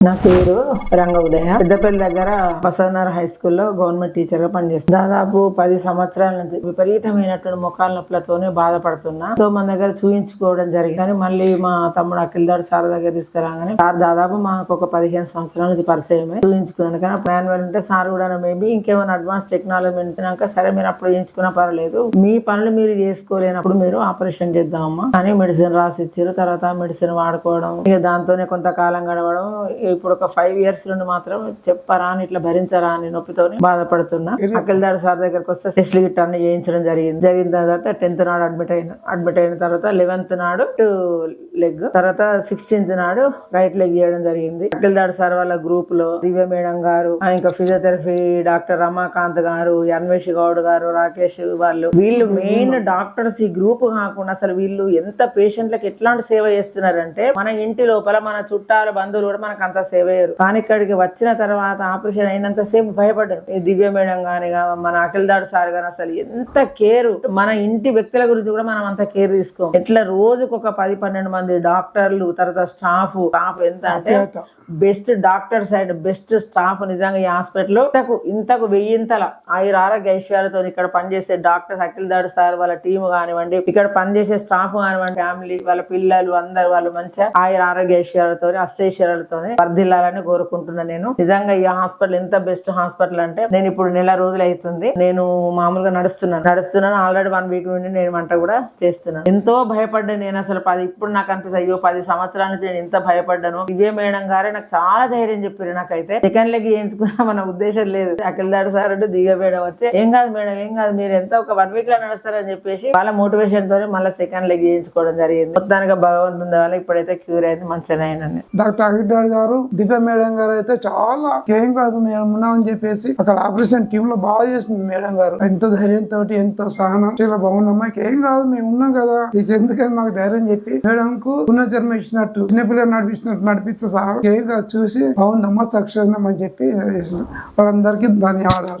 నా పేరు రంగ ఉదయ. పెద్దపల్లి దగ్గర బసవనగర్ హై స్కూల్లో గవర్నమెంట్ టీచర్గా పనిచేస్తాను దాదాపు పది సంవత్సరాల నుంచి విపరీతమైనటువంటి ముఖాల నొప్పులతోనే బాధపడుతున్నా. సో మన దగ్గర చూయించుకోవడం జరిగింది. కానీ మళ్ళీ మా తమ్ముడు అఖిల్దాడు సార్ దగ్గర తీసుకురాగానే సార్ దాదాపు మాకు ఒక పదిహేను సంవత్సరాల నుంచి పరిచయమే. చూయించుకున్నాను. కానీ మాన్యువల్ ఉంటే సార్ కూడా మేబీ ఇంకేమైనా అడ్వాన్స్ టెక్నాలజీ ఉంటున్నాక సరే మీరు అప్పుడు చేయించుకున్నా పర్వాలేదు. మీ పనులు మీరు చేసుకోలేనప్పుడు మీరు ఆపరేషన్ చేద్దామమ్మా. అని మెడిసిన్ రాసి ఇచ్చారు తర్వాత మెడిసిన్ వాడుకోవడం ఇక దాంతోనే కొంతకాలం గడవడం ఇప్పుడు ఒక ఫైవ్ ఇయర్స్ నుండి మాత్రం చెప్పరా అని ఇట్లా భరించరా అని నొప్పితోని బాధపడుతున్నా. అఖిల్దార్ సార్ దగ్గరకు వస్తే టెస్ట్ గిట్ అన్ని చేయించడం జరిగింది. జరిగిన తర్వాత టెన్త్ నాడు అడ్మిట్ అయిన అడ్మిట్ అయిన తర్వాత లెవెన్త్ నాడు లెగ్ తర్వాత సిక్స్టీన్త్ నాడు రైట్ లెగ్ చేయడం జరిగింది. అఖిల్దార్ సార్ వాళ్ళ గ్రూప్లో దివ్య మేడం గారు ఇంకా ఫిజియోథెరపీ డాక్టర్ రమాకాంత్ గారు అన్వేష్ గౌడ్ గారు రాకేష్ వాళ్ళు వీళ్ళు మెయిన్ డాక్టర్స్ ఈ గ్రూప్ కాకుండా అసలు వీళ్ళు ఎంత పేషెంట్లకు ఎట్లాంటి సేవ చేస్తున్నారంటే మన ఇంటి లోపల మన చుట్టాలు బంధువులు కూడా మనకు అంత సేవ చేయరు కానీ ఇక్కడికి వచ్చిన తర్వాత ఆపరేషన్ అయినంత సేపు భయపడ్డారు. ఈ దివ్య మేడం గాని గా- మన అఖిల్దాడు సార్ గాని అసలు ఎంత కేర్. మన ఇంటి వ్యక్తుల గురించి కూడా మనం అంత కేర్ తీసుకోం. ఎట్లా రోజుకు ఒక పది పన్నెండు మంది డాక్టర్లు తర్వాత స్టాఫ్ స్టాఫ్ ఎంత అంటే best doctors and best staff నిజంగా ఈ హాస్పిటల్ ఇంతకు ఇంతకు వెయ్యింతల ఆయుర ఆరోగ్య ఐశ్వర్యాలతో ఇక్కడ పనిచేసే డాక్టర్ అఖిల్ దాడు సార్ వాళ్ళ టీం కానివ్వండి ఇక్కడ పనిచేసే స్టాఫ్ కానివ్వండి ఫ్యామిలీ వాళ్ళ పిల్లలు అందరు వాళ్ళు మంచిగా ఆయుర ఆరోగ్య ఐశ్వర్యాలతో అష్టైశ్వర్యాలతో వర్ధిల్లాలని కోరుకుంటున్నా నేను. నిజంగా ఈ హాస్పిటల్ ఎంత బెస్ట్ హాస్పిటల్ అంటే నేను ఇప్పుడు నెల రోజులు అవుతుంది. నేను మామూలుగా నడుస్తున్నాను. నడుస్తున్నాను. ఆల్రెడీ వన్ వీక్ నుండి నేను వంట కూడా చేస్తున్నాను. ఎంతో భయపడ్డా నేను అసలు. పది ఇప్పుడు నాకు అనిపిస్తుంది అయ్యో పది సంవత్సరాల నుంచి నేను ఎంత భయపడ్డాను. ఇదే మేడం గారే నాకు చాలా ధైర్యం చెప్పారు నాకైతే. సెకండ్ లెగ్ చేయించుకున్నా మన ఉద్దేశం లేదు. అఖిల్దాడు సార్ అంటే దిగ మేడం వచ్చి. ఏం కాదు మేడం ఏం కాదు. మీరు ఎంత ఒక వన్ వీక్లో నడుస్తారని చెప్పేసి వాళ్ళ మోటివేషన్ తోనే మళ్ళీ సెకండ్ లెగ్ చేయించుకోవడం జరిగింది. మొత్తానికి భగవంతుంది వల్ల ఇప్పుడైతే క్యూర్ అయింది. మంచిగా అయిందండి డాక్టర్ అహిడ్డాడ్ గారు దివ్య మేడం గారు అయితే చాలా ఏం కాదు మేము ఉన్నామని చెప్పేసి అక్కడ ఆపరేషన్ టీమ్లో బాగా చేసింది మేడం గారు. ఎంతో ధైర్యంతో ఎంతో సహనం. చాలా బాగున్నాం. ఏం కాదు మేము ఉన్నాం కదా. నీకు ఎందుకని మాకు ధైర్యం చెప్పి మేడం కు పునర్జన్మ ఇచ్చినట్టు చిన్నపిల్లలు నడిపించినట్టు నడిపిస్తే సార్ ఏం కాదు చూసి బాగుందమ్మా సక్సెస్ అని చెప్పి వాళ్ళందరికీ ధన్యవాదాలు.